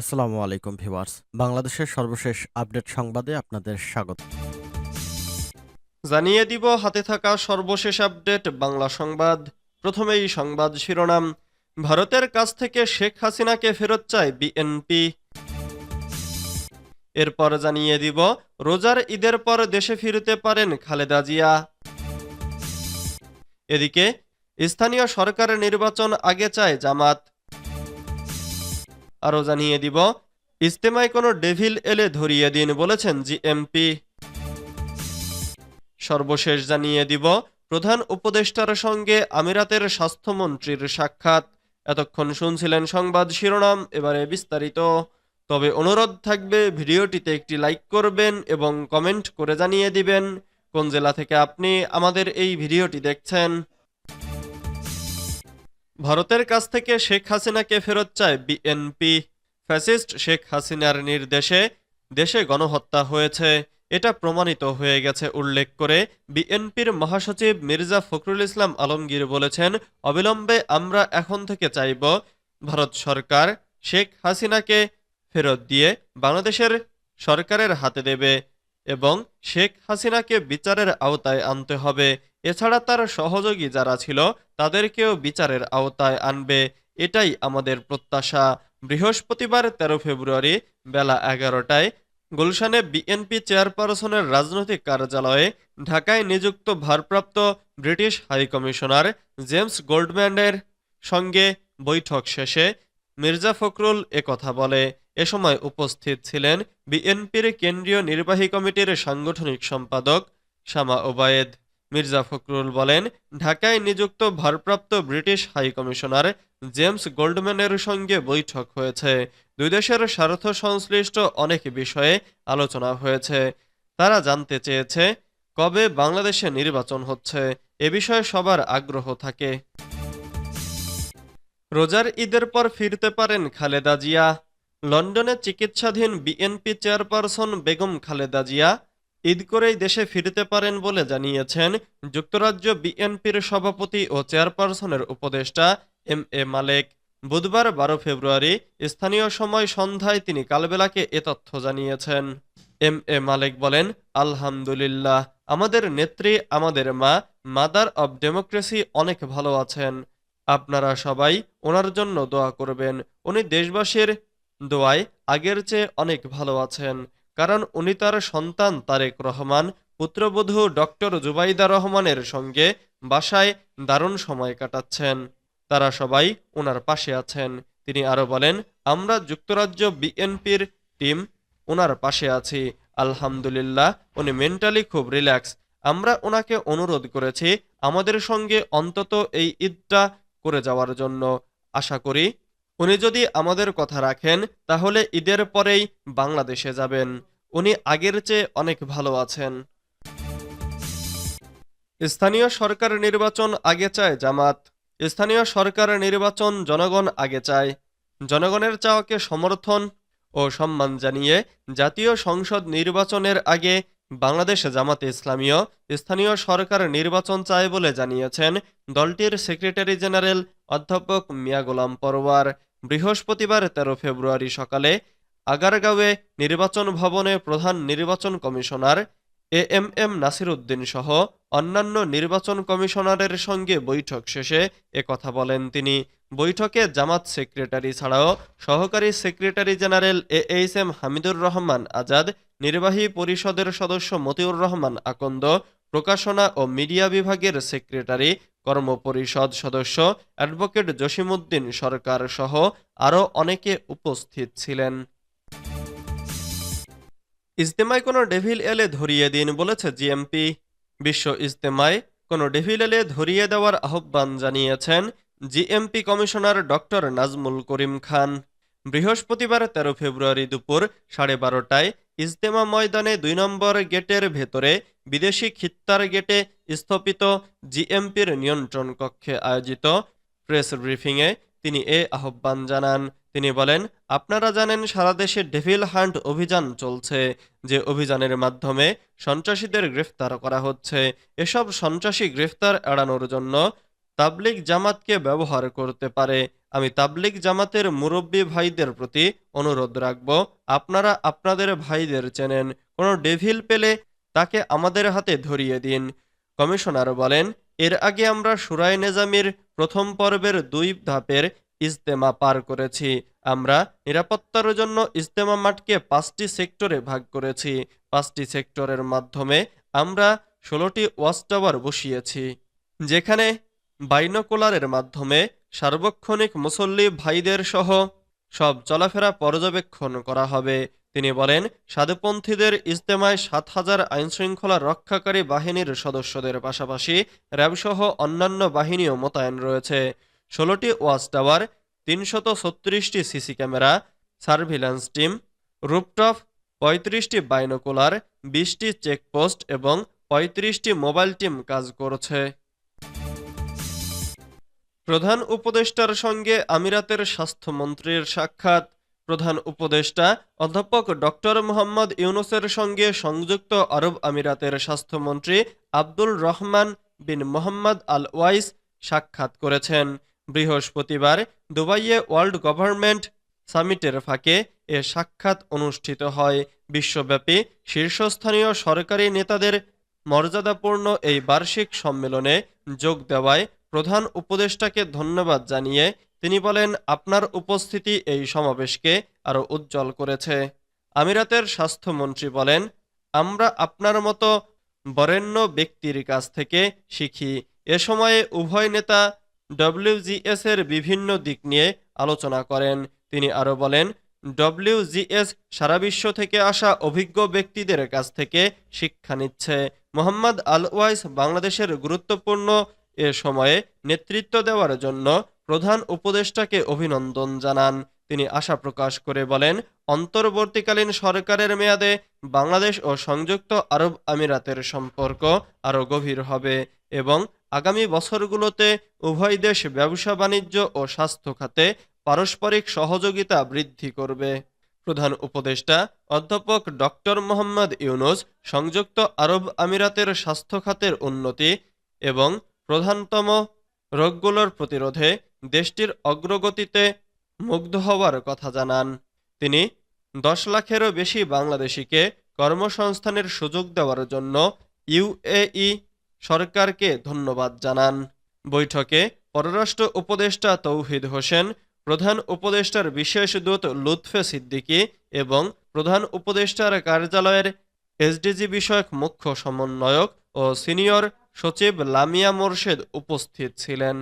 আসসালামু আলাইকুম ভিউয়ার্স। বাংলাদেশের সর্বশেষ আপডেট সংবাদে আপনাদের স্বাগত। জানিয়ে দিব, হাতে থাকা সর্বশেষ আপডেট, বাংলা সংবাদ। প্রথমেই সংবাদ শিরোনাম, ভারতের কাছ থেকে শেখ হাসিনাকে ফেরত চায় বিএনপি। এরপর জানিয়ে দিব, রোজার ঈদের পর দেশে ফিরতে পারেন খালেদা জিয়া। এদিকে, স্থানীয় সরকারের নির্বাচন আগে চায় জামাত। আরও জানিয়ে দিব। ইস্তেমায় কোনো ডেভিল এলে ধরিয়ে দিন বলেছেন জিএমপি। সর্বশেষ জানিয়ে দিব, প্রধান উপদেষ্টার সঙ্গে আমিরাতের স্বাস্থ্যমন্ত্রীর সাক্ষাৎ। এতক্ষণ শুনছিলেন সংবাদ শিরোনাম, এবারে বিস্তারিত। তবে অনুরোধ থাকবে, ভিডিওটিতে একটি লাইক করবেন এবং কমেন্ট করে জানিয়ে দিবেন। কোন জেলা থেকে আপনি আমাদের এই ভিডিওটি দেখছেন? ভারতের কাছ থেকে শেখ হাসিনাকে ফেরত চায় বিএনপি। ফ্যাসিস্ট শেখ হাসিনার নির্দেশে দেশে গণহত্যা হয়েছে। এটা প্রমাণিত হয়ে গেছে উল্লেখ করে বিএনপির মহাসচিব মির্জা ফখরুল ইসলাম আলমগীর বলেছেন, অবিলম্বে আমরা এখন থেকে চাইব ভারত সরকার শেখ হাসিনাকে ফেরত দিয়ে বাংলাদেশের সরকারের হাতে দেবে এবং শেখ হাসিনাকে বিচারের আওতায় আনতে হবে। এছাড়া তার সহযোগী যারা ছিল, তাদেরকেও বিচারের আওতায় আনবে। এটাই আমাদের প্রত্যাশা। বৃহস্পতিবার তেরো ফেব্রুয়ারি বেলা এগারোটায় গুলশানে বিএনপি চেয়ারপারসনের রাজনৈতিক কার্যালয়ে ঢাকায় নিযুক্ত ভারপ্রাপ্ত ব্রিটিশ হাইকমিশনার জেমস গোল্ডম্যানের সঙ্গে বৈঠক শেষে মির্জা ফখরুল কথা বলে। এ সময় উপস্থিত ছিলেন বিএনপির কেন্দ্রীয় নির্বাহী কমিটির সাংগঠনিক সম্পাদক শামা ওবায়েদ। মির্জা ফখরুল বলেন, ঢাকায় নিযুক্ত ভারপ্রাপ্ত ব্রিটিশ হাইকমিশনার জেমস গোল্ডম্যানের সঙ্গে বৈঠক হয়েছে। দুই দেশের স্বার্থ সংশ্লিষ্ট অনেক বিষয়ে আলোচনা হয়েছে। তারা জানতে চেয়েছে কবে বাংলাদেশে নির্বাচন হচ্ছে। এ বিষয়ে সবার আগ্রহ থাকে। রোজার ঈদের পর ফিরতে পারেন খালেদা জিয়া। লন্ডনে চিকিৎসাধীন বিএনপি চেয়ারপারসন বেগম খালেদা জিয়া ঈদ করেই দেশে ফিরতে পারেন বলে জানিয়েছেন যুক্তরাজ্য বিএনপির সভাপতি ও চেয়ারপারসনের উপদেষ্টা এম এ মালেক। বুধবার বারো ফেব্রুয়ারি স্থানীয় সময় সন্ধ্যায় তিনি কালবেলাকে এ তথ্য জানিয়েছেন। এম এ মালেক বলেন, আলহামদুলিল্লাহ, আমাদের নেত্রী, আমাদের মা, মাদার অব ডেমোক্রেসি অনেক ভালো আছেন। আপনারা সবাই ওনার জন্য দোয়া করবেন। উনি দেশবাসীর দোয়ায় আগের চেয়ে অনেক ভালো আছেন। কারণ উনি তার সন্তান তারেক রহমান, পুত্রবধূ ডক্টর জুবাইদা রহমানের সঙ্গে বাসায় দারুণ সময় কাটাচ্ছেন। তারা সবাই ওনার পাশে আছেন। তিনি আরও বলেন, আমরা যুক্তরাজ্য বিএনপির টিম ওনার পাশে আছি। আলহামদুলিল্লাহ, উনি মেন্টালি খুব রিল্যাক্স। আমরা ওনাকে অনুরোধ করেছি আমাদের সঙ্গে অন্তত এই ঈদটা করে যাওয়ার জন্য। আশা করি উনি যদি আমাদের কথা রাখেন, তাহলে ঈদের পরেই বাংলাদেশে যাবেন। উনি আগের চেয়ে অনেক ভালো আছেন। স্থানীয় সরকার নির্বাচন আগে চায় জামাত। স্থানীয় সরকার নির্বাচন জনগণ আগে চায়। জনগণের চাওয়াকে সমর্থন ও সম্মান জানিয়ে জাতীয় সংসদ নির্বাচনের আগে বাংলাদেশ জামাতে ইসলামীয় স্থানীয় সরকার নির্বাচন চায় বলে জানিয়েছেন দলটির সেক্রেটারি জেনারেল অধ্যাপক মিয়া গোলাম পরওয়ার বৃহস্পতিবার তেরো ফেব্রুয়ারি সকালে আগারগাঁওয়ে নির্বাচন ভবনে প্রধান নির্বাচন commissioner A M M Nasir Uddin সহ অন্যান্য নির্বাচন কমিশনারের সঙ্গে বৈঠক শেষে কথা বলেন তিনি। বৈঠকে জামাত সেক্রেটারি ছাড়াও সহকারী secretary general A H M Hamidur Rahman Azad নির্বাহী পরিষদের সদস্য মতিউর রহমান আকন্দ, প্রকাশনা ও মিডিয়া বিভাগের সেক্রেটারি, কর্মপরিষদ সদস্য অ্যাডভোকেট জসিমউদ্দিন সরকার সহ আরও অনেকে উপস্থিত ছিলেন। ইজতেমায় কোনো ডেভিল এলে ধরিয়ে দিন বলেছে জিএমপি। বিশ্ব ইজতেমায় কোনো ডেভিল এলে ধরিয়ে দেওয়ার আহ্বান জানিয়েছেন GMP commissioner doctor Nazmul Karim Khan. বৃহস্পতিবার তেরো ফেব্রুয়ারি দুপুর সাড়ে বারোটায় ইজতেমা ময়দানে দুই নম্বর গেটের ভেতরে বিদেশি খিত্তার গেটে স্থাপিত জিএমপির নিয়ন্ত্রণ কক্ষে আয়োজিত প্রেস ব্রিফিংয়ে তিনি এ আহ্বান জানান। তিনি বলেন, আপনারা জানেন সারা দেশে ডেভিল হান্ট অভিযান চলছে, যে অভিযানের মাধ্যমে সন্ত্রাসীদের গ্রেফতার করা হচ্ছে। এসব সন্ত্রাসী গ্রেফতার এড়ানোর জন্য তাবলিগ জামাতকে ব্যবহার করতে পারে। আমি তাবলিগ জামাতের মুরব্বী ভাইদের প্রতি অনুরোধ রাখব। আপনারা আপনাদের ভাইদের চেনেন। কোনো ডেভিল পেলে তাকে আমাদের হাতে ধরিয়ে দিন। কমিশনার বলেন, এর আগে আমরা সুরায় নেজামির প্রথম পর্বের দুই ধাপের ইজতেমা পার করেছি। আমরা নিরাপত্তার জন্য ইজতেমা মাঠকে পাঁচটি সেক্টরে ভাগ করেছি। পাঁচটি সেক্টরের মাধ্যমে আমরা ষোলোটি ওয়াচ টাওয়ার বসিয়েছি, যেখানে বাইনোকুলারের মাধ্যমে সার্বক্ষণিক মুসল্লি ভাইদের সহ সব চলাফেরা পর্যবেক্ষণ করা হবে। তিনি বলেন, সাধুপন্থীদের ইজতেমায় সাত হাজার আইনশৃঙ্খলা রক্ষাকারী বাহিনীর সদস্যদের পাশাপাশি র্যাবসহ অন্যান্য বাহিনীও মোতায়েন রয়েছে। ষোলোটি ওয়াচ টাওয়ার, তিনশত ছত্রিশটি CC camera surveillance team rooftop পঁয়ত্রিশটি বাইনোকুলার, বিশটি চেকপোস্ট এবং পঁয়ত্রিশটি মোবাইল টিম কাজ করছে। প্রধান উপদেষ্টার সঙ্গে আমিরাতের স্বাস্থ্যমন্ত্রীর সাক্ষাৎ। প্রধান উপদেষ্টা অধ্যাপক ডক্টর মোহাম্মদ ইউনুসের সঙ্গে সংযুক্ত আরব আমিরাতের স্বাস্থ্যমন্ত্রী Abdul Rahman bin Mohammed Al Owais সাক্ষাৎ করেছেন। বৃহস্পতিবার দুবাইয়ে ওয়ার্ল্ড গভর্নমেন্ট সামিটের ফাঁকে এ সাক্ষাৎ অনুষ্ঠিত হয়। বিশ্বব্যাপী শীর্ষস্থানীয় সরকারি নেতাদের মর্যাদাপূর্ণ এই বার্ষিক সম্মেলনে যোগ দেওয়ায় প্রধান উপদেষ্টাকে ধন্যবাদ জানিয়ে তিনি বলেন, আপনার উপস্থিতি এই সমাবেশকে আরও উজ্জ্বল করেছে। আমিরাতের স্বাস্থ্যমন্ত্রী বলেন, আমরা আপনার মতো বরেণ্য ব্যক্তির কাছ থেকে শিখি। এ সময়ে উভয় নেতা ডব্লিউজিএস এর বিভিন্ন দিক নিয়ে আলোচনা করেন। তিনি আরও বলেন ডব্লিউজিএস সারা বিশ্ব থেকে আসা অভিজ্ঞ ব্যক্তিদের কাছ থেকে শিক্ষা নিচ্ছে। মোহাম্মদ আল ওয়াইস বাংলাদেশের গুরুত্বপূর্ণ এ সময়ে নেতৃত্ব দেওয়ার জন্য প্রধান উপদেষ্টাকে অভিনন্দন জানান। তিনি আশা প্রকাশ করে বলেন, অন্তর্বর্তীকালীন সরকারের মেয়াদে বাংলাদেশ ও সংযুক্ত আরব আমিরাতের সম্পর্ক আরও গভীর হবে এবং আগামী বছরগুলোতে উভয় দেশ ব্যবসা বাণিজ্য ও স্বাস্থ্য খাতে পারস্পরিক সহযোগিতা বৃদ্ধি করবে। প্রধান উপদেষ্টা অধ্যাপক ডক্টর মোহাম্মদ ইউনুস সংযুক্ত আরব আমিরাতের স্বাস্থ্য খাতের উন্নতি এবং প্রধানতম রোগগুলোর প্রতিরোধে দেশটির অগ্রগতিতে মুগ্ধ হওয়ার কথা জানান। তিনি, দশ লাখেরও বেশি বাংলাদেশিকে কর্মসংস্থানের সুযোগ দেওয়ার জন্য ইউএই সরকারকে ধন্যবাদ জানান। বৈঠকে পররাষ্ট্র উপদেষ্টা তৌহিদ হোসেন, প্রধান উপদেষ্টার বিশেষ দূত লুৎফে সিদ্দিকী এবং প্রধান উপদেষ্টার কার্যালয়ের এসডিজি বিষয়ক মুখ্য সমন্বয়ক ও সিনিয়র সচিব লামিয়া মোর্শেদ উপস্থিত ছিলেন।